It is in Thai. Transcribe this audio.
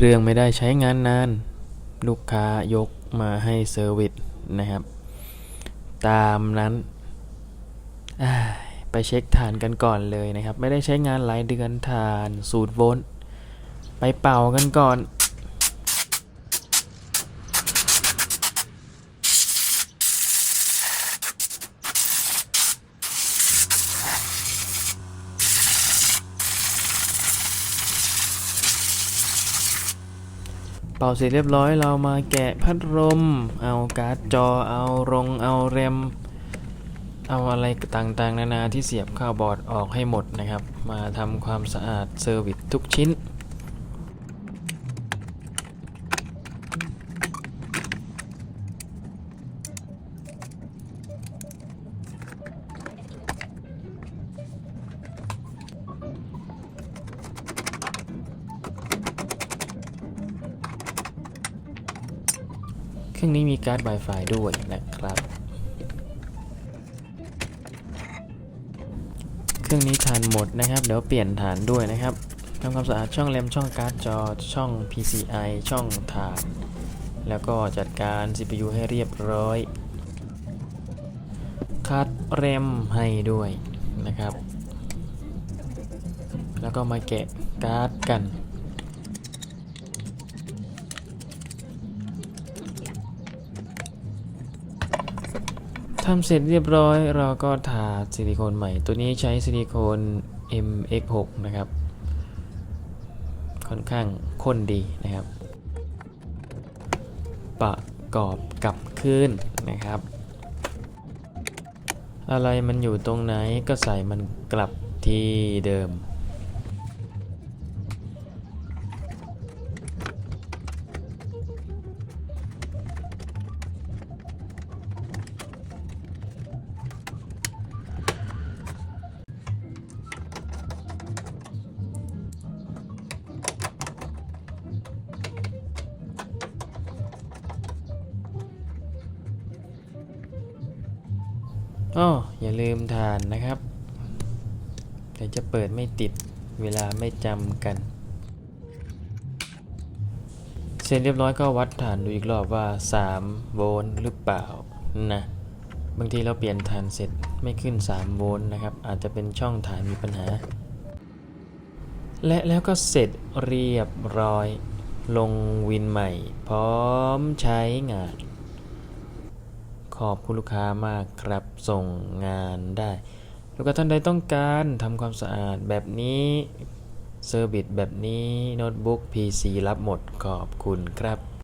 เครื่องไม่ได้ใช้งานนาน ลูกค้ายกมาให้เซอร์วิสนะครับ ตามนั้น ไปเช็คฐานกันก่อนเลยนะครับ ไม่ได้ใช้งานหลายเดือนฐานสูตรโวลต์ไปเป่ากันก่อน เป่าเสร็จเรียบร้อยเรามาแกะพัดลม เอาการ์ดจอ เอารงเอาเรม เอาอะไรต่างๆ นานาที่เสียบเข้าบอร์ดออกให้หมดนะครับ มาทำความสะอาดเซอร์วิสทุกชิ้น เครื่องนี้มีการ์ด Wi-Fi ด้วยนะครับ เครื่องนี้ฐานหมดนะครับ เดี๋ยวเปลี่ยนฐานด้วยนะครับทำความสะอาดช่องแรมช่องการ์ดจอช่อง PCI ช่องฐาน แล้วก็จัดการ CPU ให้เรียบร้อย คัดแรมให้ด้วยนะครับ แล้วก็มาแกะการ์ดกัน ทำเสร็จเรียบร้อย เราก็ทาซิลิโคนใหม่ ตัวนี้ใช้ซิลิโคน MX6 นะครับ ค่อนข้างข้นดีนะครับ ประกอบกับคืนนะครับ อะไรมันอยู่ตรงไหนก็ใส่มันกลับที่เดิม อ้ออย่าลืมทานนะครับเดี๋ยวจะเปิดไม่ติดเวลาไม่จำกัน เสร็จเรียบร้อยก็วัดฐานดูอีกรอบว่า 3 โวลต์หรือเปล่านะบางทีเราเปลี่ยนฐานเสร็จไม่ขึ้น 3 โวลต์นะครับ อาจจะเป็นช่องฐานมีปัญหา และแล้วก็เสร็จเรียบร้อย ลงวินใหม่ พร้อมใช้งาน ขอบคุณลูกค้ามากครับส่งงานได้ ลูกค้าท่านใดต้องการทำความสะอาดแบบนี้เซอร์วิสแบบนี้โน้ตบุ๊ก PC รับหมดขอบคุณครับ